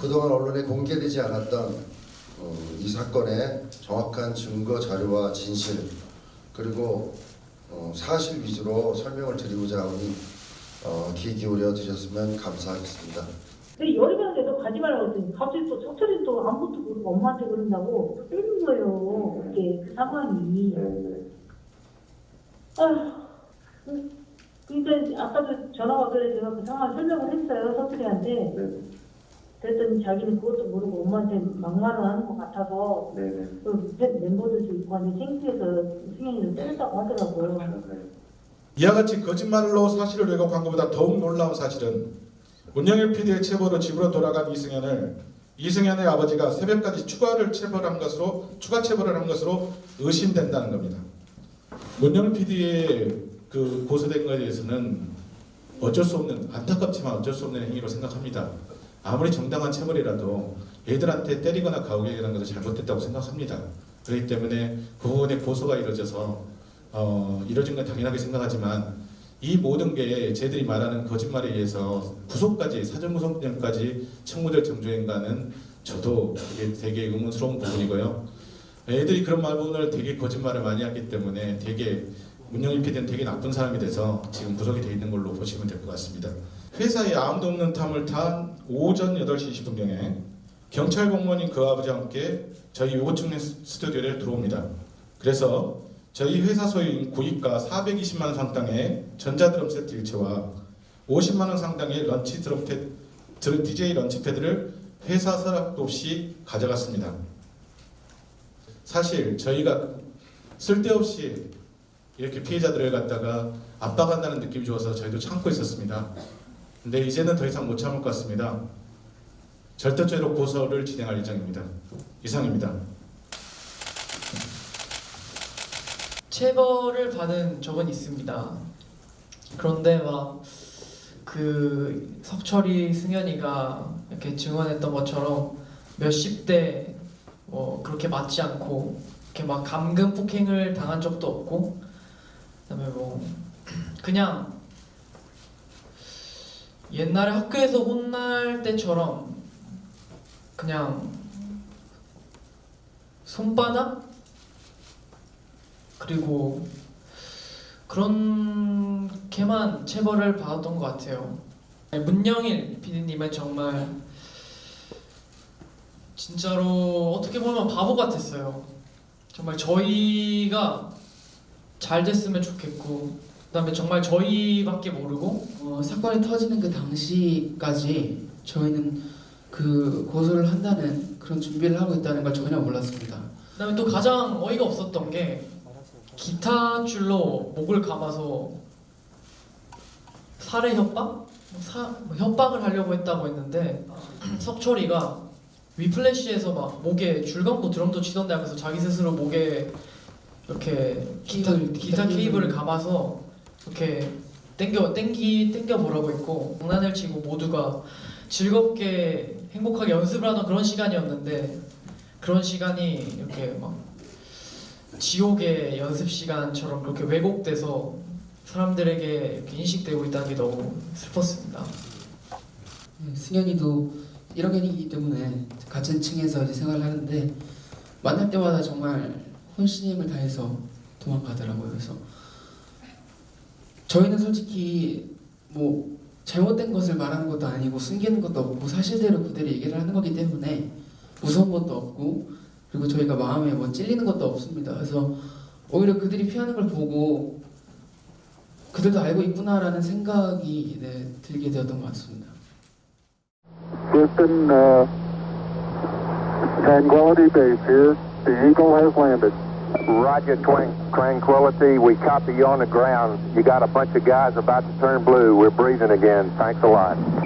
그동안 언론에 공개되지 않았던 어, 이 사건의 정확한 증거 자료와 진실 그리고 어, 사실 위주로 설명을 드리고자 하니 어, 귀 기울여 드셨으면 감사하겠습니다. 근데 열이 받는데도 가지 말라고 했더니 갑자기 또 석철이 또 아무것도 모르고 엄마한테 그런다고 또 때리는 거예요. 그게 그 상황이. 아휴. 그러니까 아까도 전화 와길래 제가 그 상황 설명을 했어요. 석철이한테. 그랬더니 자기는 그것도 모르고 엄마한테 막말을 하는 것 같아서 그 멤버들도 있고 하는데 창피해서 승현이를 때렸다고 하더라고요. 이와 같이 거짓말로 사실을 왜곡한 것보다 더욱 놀라운 사실은 문영일 PD의 체포로 집으로 돌아간 이승현을 이승현의 아버지가 새벽까지 추가를 체포한 것으로 추가 체포를 한 것으로 의심된다는 겁니다. 문영일 PD의 그 고소된 것에 대해서는 어쩔 수 없는 안타깝지만 어쩔 수 없는 행위로 생각합니다. 아무리 정당한 체벌이라도 애들한테 때리거나 하는 것은 잘못됐다고 생각합니다. 그렇기 때문에 그 부분에 고소가 이루어져서 어, 이루어진 건 당연하게 생각하지만 이 모든 게 쟤들이 말하는 거짓말에 의해서 구속까지 사전구속령까지 청구될 정도인가는 저도 되게, 되게 의문스러운 부분이고요. 애들이 그런 말 부분을 되게 거짓말을 많이 하기 때문에 되게 문영일 PD는 되게 나쁜 사람이 돼서 지금 구속이 돼 있는 걸로 보시면 될 것 같습니다. 회사에 아무도 없는 탐을 탄 오전 8시 20분경에 경찰 공무원인 그 아버지와 함께 저희 요고층 스튜디오에 들어옵니다. 그래서 저희 회사 소유인 구입가 420만 원 상당의 전자드럼 세트 일체와 50만 원 상당의 런치 드럼 패, 드- DJ 런치 패드를 회사 서락도 없이 가져갔습니다. 사실 저희가 쓸데없이 이렇게 피해자들을 갖다가 압박한다는 느낌이 좋아서 저희도 참고 있었습니다. 근데 이제는 더 이상 못 참을 것 같습니다. 절도죄로 고소를 진행할 예정입니다. 이상입니다. 체벌을 받은 적은 있습니다. 그런데 막 그 석철이 승현이가 이렇게 증언했던 것처럼 몇십 대 뭐 그렇게 맞지 않고 이렇게 막 감금 폭행을 당한 적도 없고 그다음에 뭐 그냥 옛날에 학교에서 혼날 때처럼 그냥 손바닥 그리고 그렇게만 체벌을 받았던 것 같아요. 문영일 PD님은 정말 진짜로 어떻게 보면 바보 같았어요. 정말 저희가 잘 됐으면 좋겠고 그다음에 정말 저희밖에 모르고 어, 사건이 터지는 그 당시까지 저희는 그 고소를 한다는 그런 준비를 하고 있다는 걸 전혀 몰랐습니다. 그다음에 또 가장 어이가 없었던 게 기타 줄로 목을 감아서 살해 협박? 뭐 사, 뭐 협박을 하려고 했다고 했는데 석철이가 위플래시에서 막 목에 줄 감고 드럼도 치던데 하면서 자기 스스로 목에 이렇게 기타, 기타 기타 케이블을 케이블. 감아서 이렇게 땡겨 땡기 땡겨 보라고 했고 장난을 치고 모두가 즐겁게 행복하게 연습을 하던 그런 시간이었는데 그런 시간이 이렇게 막 지옥의 연습 시간처럼 그렇게 왜곡돼서 사람들에게 인식되고 있다는 게 너무 슬펐습니다. 네, 승현이도 1학년이기 때문에 같은 층에서 이제 생활을 하는데 만날 때마다 정말 혼신의 힘을 다해서 도망가더라고요. 그래서 저희는 솔직히 뭐 잘못된 것을 말하는 것도 아니고 숨기는 것도 없고 사실대로 그대로 얘기를 하는 거기 때문에 무서운 것도 없고 그리고 저희가 마음에 뭐 찔리는 것도 없습니다. 그래서 오히려 그들이 피하는 걸 보고 그들도 알고 있구나라는 생각이 네, 들게 되었던 것 같습니다. Houston, uh, Tranquility Base here. The Eagle has landed. Roger, Tranquility. We copy you on the ground. You got a bunch of guys about to turn blue. We're breathing again. Thanks a lot.